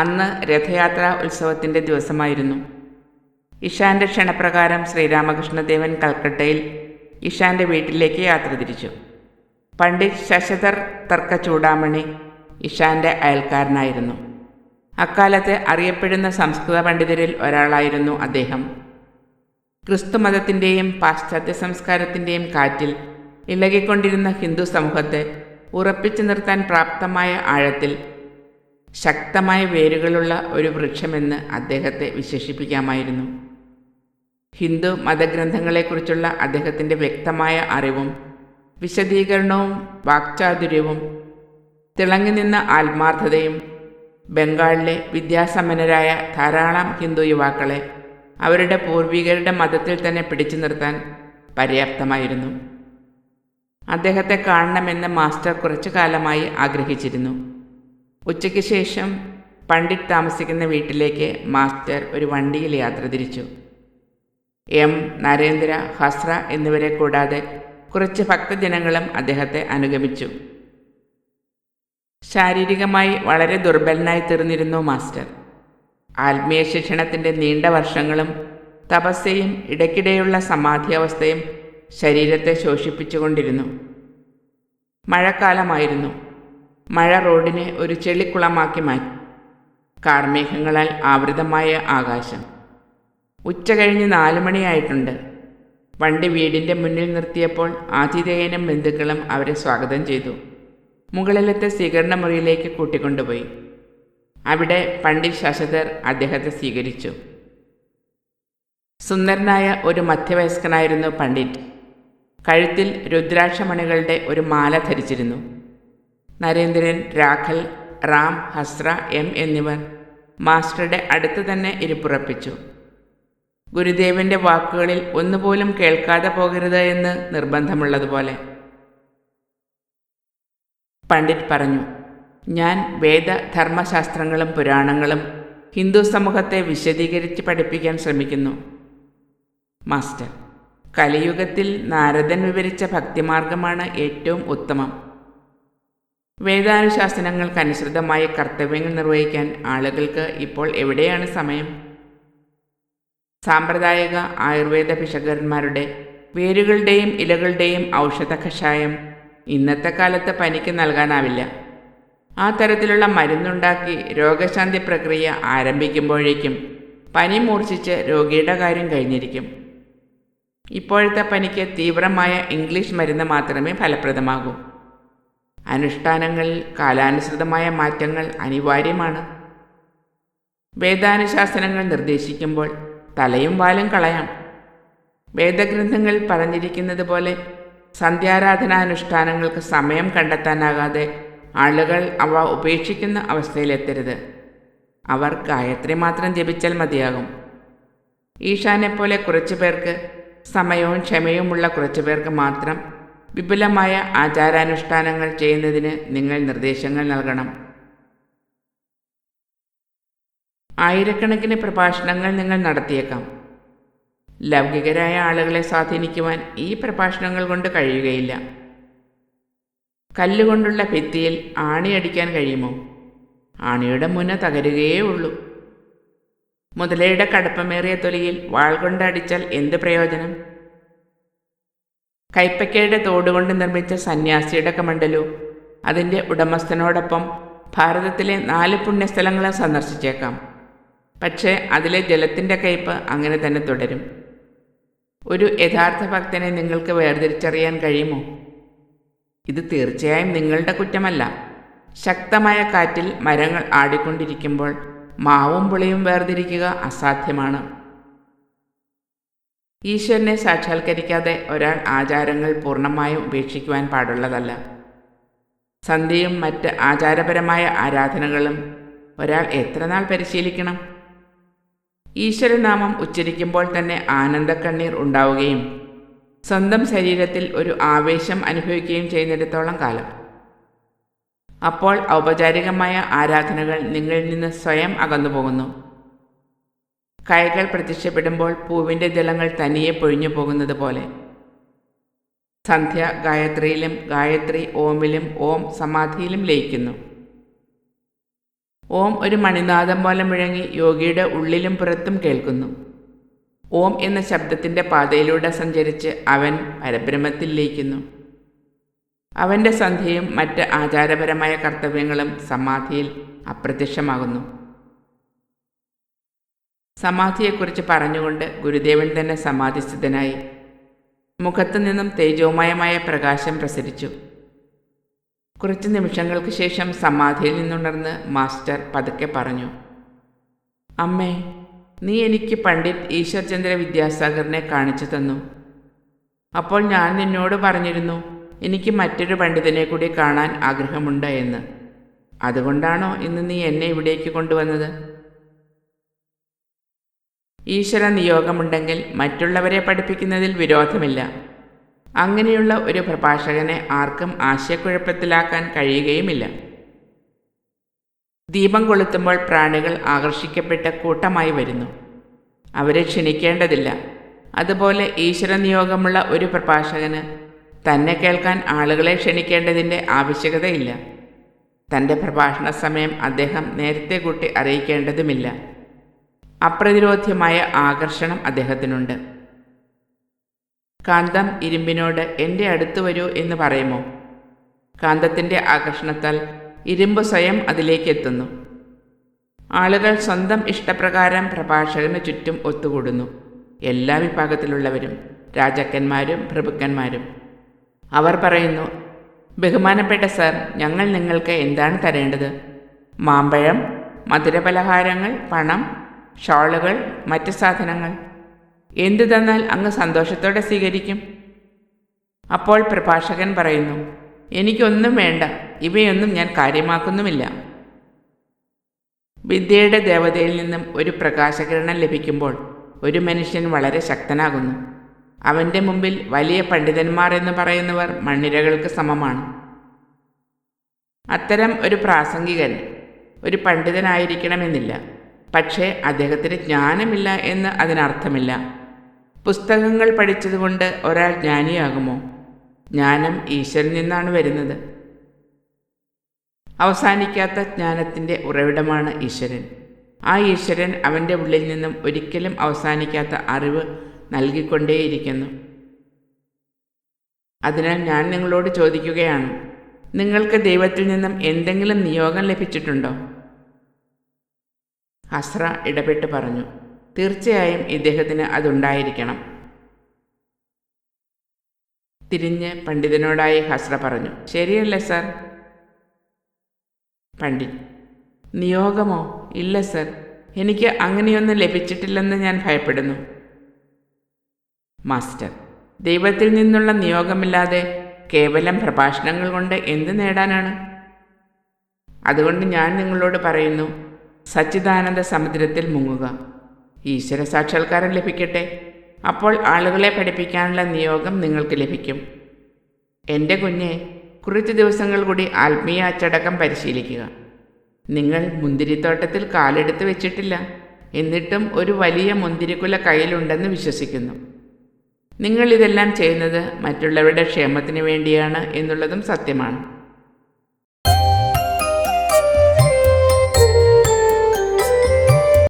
അന്ന് രഥയാത്രാ ഉത്സവത്തിന്റെ ദിവസമായിരുന്നു. ഇഷാന്റെ ക്ഷണപ്രകാരം ശ്രീരാമകൃഷ്ണദേവൻ കൽക്കട്ടയിൽ ഇഷാന്റെ വീട്ടിലേക്ക് യാത്ര തിരിച്ചു. പണ്ഡിറ്റ് ശശധർ തർക്ക ചൂടാമണി ഇഷാന്റെ അയൽക്കാരനായിരുന്നു. അക്കാലത്തെ അറിയപ്പെടുന്ന സംസ്കൃത പണ്ഡിതരിൽ ഒരാളായിരുന്നു അദ്ദേഹം. ക്രിസ്തുമതത്തിന്റെയും പാശ്ചാത്യ സംസ്കാരത്തിന്റെയും കാറ്റിൽ ഇളകിക്കൊണ്ടിരുന്ന ഹിന്ദു സമൂഹത്തെ ഉറപ്പിച്ചു നിർത്താൻ പ്രാപ്തമായ ആഴത്തിൽ ശക്തമായ വേരുകളുള്ള ഒരു വൃക്ഷമെന്ന് അദ്ദേഹത്തെ വിശേഷിപ്പിക്കാമായിരുന്നു. ഹിന്ദു മതഗ്രന്ഥങ്ങളെക്കുറിച്ചുള്ള അദ്ദേഹത്തിന്റെ വ്യക്തമായ അറിവും വിശദീകരണവും വാക്ചാതുര്യവും തിളങ്ങി നിന്ന ആത്മാർത്ഥതയും ബംഗാളിലെ വിദ്യാസമ്പന്നരായ ധാരാളം ഹിന്ദു യുവാക്കളെ അവരുടെ പൂർവികരുടെ മതത്തിൽ തന്നെ പിടിച്ചു നിർത്താൻ പര്യാപ്തമായിരുന്നു. അദ്ദേഹത്തെ കാണണമെന്ന് മാസ്റ്റർ കുറച്ചു കാലമായി ആഗ്രഹിച്ചിരുന്നു. ഉച്ചയ്ക്ക് ശേഷം പണ്ഡിറ്റ് താമസിക്കുന്ന വീട്ടിലേക്ക് മാസ്റ്റർ ഒരു വണ്ടിയിൽ യാത്ര തിരിച്ചു. എം. നരേന്ദ്ര ഹസ്ര എന്നിവരെ കൂടാതെ കുറച്ച് ഭക്തജനങ്ങളും അദ്ദേഹത്തെ അനുഗമിച്ചു. ശാരീരികമായി വളരെ ദുർബലനായി തീർന്നിരുന്നു മാസ്റ്റർ. ആത്മീയ ശിക്ഷണത്തിന്റെ നീണ്ട വർഷങ്ങളും തപസ്സയും ഇടയ്ക്കിടെയുള്ള സമാധി അവസ്ഥയും ശരീരത്തെ ശോഷിപ്പിച്ചുകൊണ്ടിരുന്നു. മഴക്കാലമായിരുന്നു. മഴ റോഡിനെ ഒരു ചെളിക്കുളമാക്കി മാറ്റി. കാർമേഘങ്ങളാൽ ആവൃതമായ ആകാശം. ഉച്ച കഴിഞ്ഞ് നാലു മണിയായിട്ടുണ്ട്. വണ്ടി വീടിന്റെ മുന്നിൽ നിർത്തിയപ്പോൾ ആതിഥേയനും ബന്ധുക്കളും അവരെ സ്വാഗതം ചെയ്തു. മുകളിലത്തെ സ്വീകരണ മുറിയിലേക്ക് കൂട്ടിക്കൊണ്ടുപോയി. അവിടെ പണ്ഡിറ്റ് ശശധർ അദ്ദേഹത്തെ സ്വീകരിച്ചു. സുന്ദരനായ ഒരു മധ്യവയസ്കനായിരുന്നു പണ്ഡിറ്റ്. കഴുത്തിൽ രുദ്രാക്ഷമണികളുടെ ഒരു മാല ധരിച്ചിരുന്നു. നരേന്ദ്രൻ രാഖൽ റാം ഹസ്ര എം എന്നിവർ മാസ്റ്ററുടെ അടുത്ത് തന്നെ ഇരിപ്പുറപ്പിച്ചു. ഗുരുദേവന്റെ വാക്കുകളിൽ ഒന്നുപോലും കേൾക്കാതെ പോകരുത് എന്ന് നിർബന്ധമുള്ളതുപോലെ. പണ്ഡിറ്റ് പറഞ്ഞു ഞാൻ വേദ ധർമ്മശാസ്ത്രങ്ങളും പുരാണങ്ങളും ഹിന്ദു സമൂഹത്തെ വിശദീകരിച്ച് പഠിപ്പിക്കാൻ ശ്രമിക്കുന്നു. മാസ്റ്റർ കലിയുഗത്തിൽ നാരദൻ വിവരിച്ച ഭക്തിമാർഗമാണ് ഏറ്റവും ഉത്തമം. വേദാനുശാസനങ്ങൾക്കനുസൃതമായ കർത്തവ്യങ്ങൾ നിർവഹിക്കാൻ ആളുകൾക്ക് ഇപ്പോൾ എവിടെയാണ് സമയം? സാമ്പ്രദായിക ആയുർവേദ ഭിഷകന്മാരുടെ വേരുകളുടെയും ഇലകളുടെയും ഔഷധ കഷായം ഇന്നത്തെ കാലത്ത് പനിക്ക് നൽകാനാവില്ല. ആ തരത്തിലുള്ള മരുന്നുണ്ടാക്കി രോഗശാന്തി പ്രക്രിയ ആരംഭിക്കുമ്പോഴേക്കും പനി മൂർച്ഛിച്ച് രോഗിയുടെ കാര്യം കഴിഞ്ഞിരിക്കും. ഇപ്പോഴത്തെ പനിക്ക് തീവ്രമായ ഇംഗ്ലീഷ് മരുന്ന് മാത്രമേ ഫലപ്രദമാകൂ. അനുഷ്ഠാനങ്ങളിൽ കാലാനുസൃതമായ മാറ്റങ്ങൾ അനിവാര്യമാണ്. വേദാനുശാസനങ്ങൾ നിർദ്ദേശിക്കുമ്പോൾ തലയും വാലും കളയാം. വേദഗ്രന്ഥങ്ങൾ പറഞ്ഞിരിക്കുന്നത് പോലെ സന്ധ്യാരാധനാനുഷ്ഠാനങ്ങൾക്ക് സമയം കണ്ടെത്താനാകാതെ ആളുകൾ അവ ഉപേക്ഷിക്കുന്ന അവസ്ഥയിലെത്തരുത്. അവർ ഗായത്രി മാത്രം ജപിച്ചാൽ മതിയാകും. ഈശാനെപ്പോലെ കുറച്ചു പേർക്ക് സമയവും ക്ഷമയുമുള്ള കുറച്ചു പേർക്ക് മാത്രം വിപുലമായ ആചാരാനുഷ്ഠാനങ്ങൾ ചെയ്യുന്നതിന് നിങ്ങൾ നിർദ്ദേശങ്ങൾ നൽകണം. ആയിരക്കണക്കിന് പ്രഭാഷണങ്ങൾ നിങ്ങൾ നടത്തിയേക്കാം. ലൗകികരായ ആളുകളെ സ്വാധീനിക്കുവാൻ ഈ പ്രഭാഷണങ്ങൾ കൊണ്ട് കഴിയുകയില്ല. കല്ലുകൊണ്ടുള്ള ഭിത്തിയിൽ ആണിയടിക്കാൻ കഴിയുമോ? ആണിയുടെ മുന തകരുകയേ ഉള്ളൂ. മുതലയുടെ കടുപ്പമേറിയ തൊലിയിൽ വാൾ കൊണ്ടടിച്ചാൽ എന്ത് പ്രയോജനം? കൈപ്പക്കയുടെ തോടുകൊണ്ട് നിർമ്മിച്ച സന്യാസിയുടെ കമണ്ടലു അതിന്റെ ഉടമസ്ഥനോടൊപ്പം ഭാരതത്തിലെ നാല് പുണ്യസ്ഥലങ്ങളെ സന്ദർശിച്ചേക്കാം. പക്ഷേ അതിലെ ജലത്തിന്റെ കയ്പ് അങ്ങനെ തന്നെ തുടരും. ഒരു യഥാർത്ഥ ഭക്തനെ നിങ്ങൾക്ക് വേർതിരിച്ചറിയാൻ കഴിയുമോ? ഇത് തീർച്ചയായും നിങ്ങളുടെ കുറ്റമല്ല. ശക്തമായ കാറ്റിൽ മരങ്ങൾ ആടിക്കൊണ്ടിരിക്കുമ്പോൾ മാവും പുളിയും വേർതിരിക്കുക അസാധ്യമാണ്. ഈശ്വരനെ സാക്ഷാത്കരിക്കാതെ ഒരാൾ ആചാരങ്ങൾ പൂർണമായും ഉപേക്ഷിക്കുവാൻ പാടുള്ളതല്ല. സന്ധ്യയും മറ്റ് ആചാരപരമായ ആരാധനകളും ഒരാൾ എത്ര നാൾ പരിശീലിക്കണം? ഈശ്വരനാമം ഉച്ചരിക്കുമ്പോൾ തന്നെ ആനന്ദക്കണ്ണീർ ഉണ്ടാവുകയും സ്വന്തം ശരീരത്തിൽ ഒരു ആവേശം അനുഭവിക്കുകയും ചെയ്യുന്നിടത്തോളം കാലം. അപ്പോൾ ഔപചാരികമായ ആരാധനകൾ നിങ്ങളിൽ നിന്ന് സ്വയം അകന്നു പോകുന്നു കൈകൾ പ്രത്യക്ഷപ്പെടുമ്പോൾ പൂവിന്റെ ജലങ്ങൾ തനിയെ പൊഴിഞ്ഞു പോകുന്നത് പോലെ. സന്ധ്യ ഗായത്രിയിലും ഗായത്രി ഓമിലും ഓം സമാധിയിലും ലയിക്കുന്നു. ഓം ഒരു മണിനാദം പോലെ മുഴങ്ങി യോഗിയുടെ ഉള്ളിലും പുറത്തും കേൾക്കുന്നു. ഓം എന്ന ശബ്ദത്തിന്റെ പാതയിലൂടെ സഞ്ചരിച്ച് അവൻ പരബ്രഹ്മത്തിൽ ലയിക്കുന്നു. അവന്റെ സന്ധ്യയും മറ്റ് ആചാരപരമായ കർത്തവ്യങ്ങളും സമാധിയിൽ അപ്രത്യക്ഷമാകുന്നു. സമാധിയെക്കുറിച്ച് പറഞ്ഞുകൊണ്ട് ഗുരുദേവൻ തന്നെ സമാധിസ്ഥിതനായി. മുഖത്തു നിന്നും തേജോമയമായ പ്രകാശം പ്രസരിച്ചു. കുറച്ച് നിമിഷങ്ങൾക്ക് ശേഷം സമാധിയിൽ നിന്നുണർന്ന് മാസ്റ്റർ പതുക്കെ പറഞ്ഞു. അമ്മേ നീ എനിക്ക് പണ്ഡിറ്റ് ഈശ്വർചന്ദ്ര വിദ്യാസാഗറിനെ കാണിച്ചു തന്നു. അപ്പോൾ ഞാൻ നിന്നോട് പറഞ്ഞിരുന്നു എനിക്ക് മറ്റൊരു പണ്ഡിതനെ കൂടി കാണാൻ ആഗ്രഹമുണ്ട് എന്ന്. അതുകൊണ്ടാണോ ഇന്ന് നീ എന്നെ ഇവിടേക്ക് കൊണ്ടുവന്നത്? ഈശ്വര നിയോഗമുണ്ടെങ്കിൽ മറ്റുള്ളവരെ പഠിപ്പിക്കുന്നതിൽ വിരോധമില്ല. അങ്ങനെയുള്ള ഒരു പ്രഭാഷകനെ ആർക്കും ആശയക്കുഴപ്പത്തിലാക്കാൻ കഴിയുകയുമില്ല. ദീപം കൊളുത്തുമ്പോൾ പ്രാണികൾ ആകർഷിക്കപ്പെട്ട കൂട്ടമായി വരുന്നു. അവരെ ക്ഷണിക്കേണ്ടതില്ല. അതുപോലെ ഈശ്വര നിയോഗമുള്ള ഒരു പ്രഭാഷകന് തന്നെ കേൾക്കാൻ ആളുകളെ ക്ഷണിക്കേണ്ടതിന്റെ ആവശ്യകതയില്ല. തന്റെ പ്രഭാഷണ സമയം അദ്ദേഹം നേരത്തെ കൂട്ടി അറിയിക്കേണ്ടതുമില്ല. അപ്രതിരോധ്യമായ ആകർഷണം അദ്ദേഹത്തിനുണ്ട്. കാന്തം ഇരുമ്പിനോട് എന്റെ അടുത്ത് വരൂ എന്ന് പറയുമോ? കാന്തത്തിന്റെ ആകർഷണത്താൽ ഇരുമ്പ് സ്വയം അതിലേക്ക് എത്തുന്നു ആളുകൾ സ്വന്തം ഇഷ്ടപ്രകാരം പ്രഭാഷകന് ചുറ്റും ഒത്തുകൂടുന്നു. എല്ലാ വിഭാഗത്തിലുള്ളവരും രാജാക്കന്മാരും പ്രഭുക്കന്മാരും. അവർ പറയുന്നു ബഹുമാനപ്പെട്ട സർ ഞങ്ങൾ നിങ്ങൾക്ക് എന്താണ് തരേണ്ടത്? മാമ്പഴം മധുരപലഹാരങ്ങൾ പണം ഷോളുകൾ മറ്റു സാധനങ്ങൾ. എന്തു തന്നാൽ അങ്ങ് സന്തോഷത്തോടെ സ്വീകരിക്കും. അപ്പോൾ പ്രഭാഷകൻ പറയുന്നു എനിക്കൊന്നും വേണ്ട ഇവയൊന്നും ഞാൻ കാര്യമാക്കുന്നുമില്ല. വിദ്യയുടെ ദേവതയിൽ നിന്നും ഒരു പ്രകാശകിരണം ലഭിക്കുമ്പോൾ ഒരു മനുഷ്യൻ വളരെ ശക്തനാകുന്നു. അവന്റെ മുമ്പിൽ വലിയ പണ്ഡിതന്മാർ എന്ന് പറയുന്നവർ മണ്ണിരകൾക്ക് സമമാണ്. അത്തരം ഒരു പ്രാസംഗികൻ ഒരു പണ്ഡിതനായിരിക്കണമെന്നില്ല. പക്ഷേ അദ്ദേഹത്തിന് ജ്ഞാനമില്ല എന്ന് അതിനർത്ഥമില്ല. പുസ്തകങ്ങൾ പഠിച്ചതുകൊണ്ട് ഒരാൾ ജ്ഞാനിയാകുമോ? ജ്ഞാനം ഈശ്വരൻ നിന്നാണ് വരുന്നത്. അവസാനിക്കാത്ത ജ്ഞാനത്തിന്റെ ഉറവിടമാണ് ഈശ്വരൻ. ആ ഈശ്വരൻ അവന്റെ ഉള്ളിൽ നിന്നും ഒരിക്കലും അവസാനിക്കാത്ത അറിവ് നൽകിക്കൊണ്ടേയിരിക്കുന്നു. അതിനാൽ ഞാൻ നിങ്ങളോട് ചോദിക്കുകയാണ് നിങ്ങൾക്ക് ദൈവത്തിൽ നിന്നും എന്തെങ്കിലും നിയോഗം ലഭിച്ചിട്ടുണ്ടോ? ഹസ്ര ഇടപെട്ട് പറഞ്ഞു തീർച്ചയായും ഇദ്ദേഹത്തിന് അതുണ്ടായിരിക്കണം. തിരിഞ്ഞ് പണ്ഡിതനോടായി ഹസ്ര പറഞ്ഞു ശരിയല്ലേ സർ? പണ്ഡിറ്റ് നിയോഗമോ? ഇല്ല സർ. എനിക്ക് അങ്ങനെയൊന്നും ലഭിച്ചിട്ടില്ലെന്ന് ഞാൻ ഭയപ്പെടുന്നു. മാസ്റ്റർ ദൈവത്തിൽ നിന്നുള്ള നിയോഗമില്ലാതെ കേവലം പ്രഭാഷണങ്ങൾ കൊണ്ട് എന്ത് നേടാനാണ്? അതുകൊണ്ട് ഞാൻ നിങ്ങളോട് പറയുന്നു സച്ചിദാനന്ദ സമുദ്രത്തിൽ മുങ്ങുക. ഈശ്വര സാക്ഷാത്കാരം ലഭിക്കട്ടെ. അപ്പോൾ ആളുകളെ പഠിപ്പിക്കാനുള്ള നിയോഗം നിങ്ങൾക്ക് ലഭിക്കും. എന്റെ കുഞ്ഞെ കുറച്ച് ദിവസങ്ങൾ കൂടി ആത്മീയ അച്ചടക്കം പരിശീലിക്കുക. നിങ്ങൾ മുന്തിരിത്തോട്ടത്തിൽ കാലെടുത്ത് വെച്ചിട്ടില്ല. എന്നിട്ടും ഒരു വലിയ മുന്തിരിക്കുല കയ്യിലുണ്ടെന്ന് വിശ്വസിക്കുന്നു. നിങ്ങൾ ഇതെല്ലാം ചെയ്യുന്നത് മറ്റുള്ളവരുടെ ക്ഷേമത്തിന് വേണ്ടിയാണ് എന്നുള്ളതും സത്യമാണ്.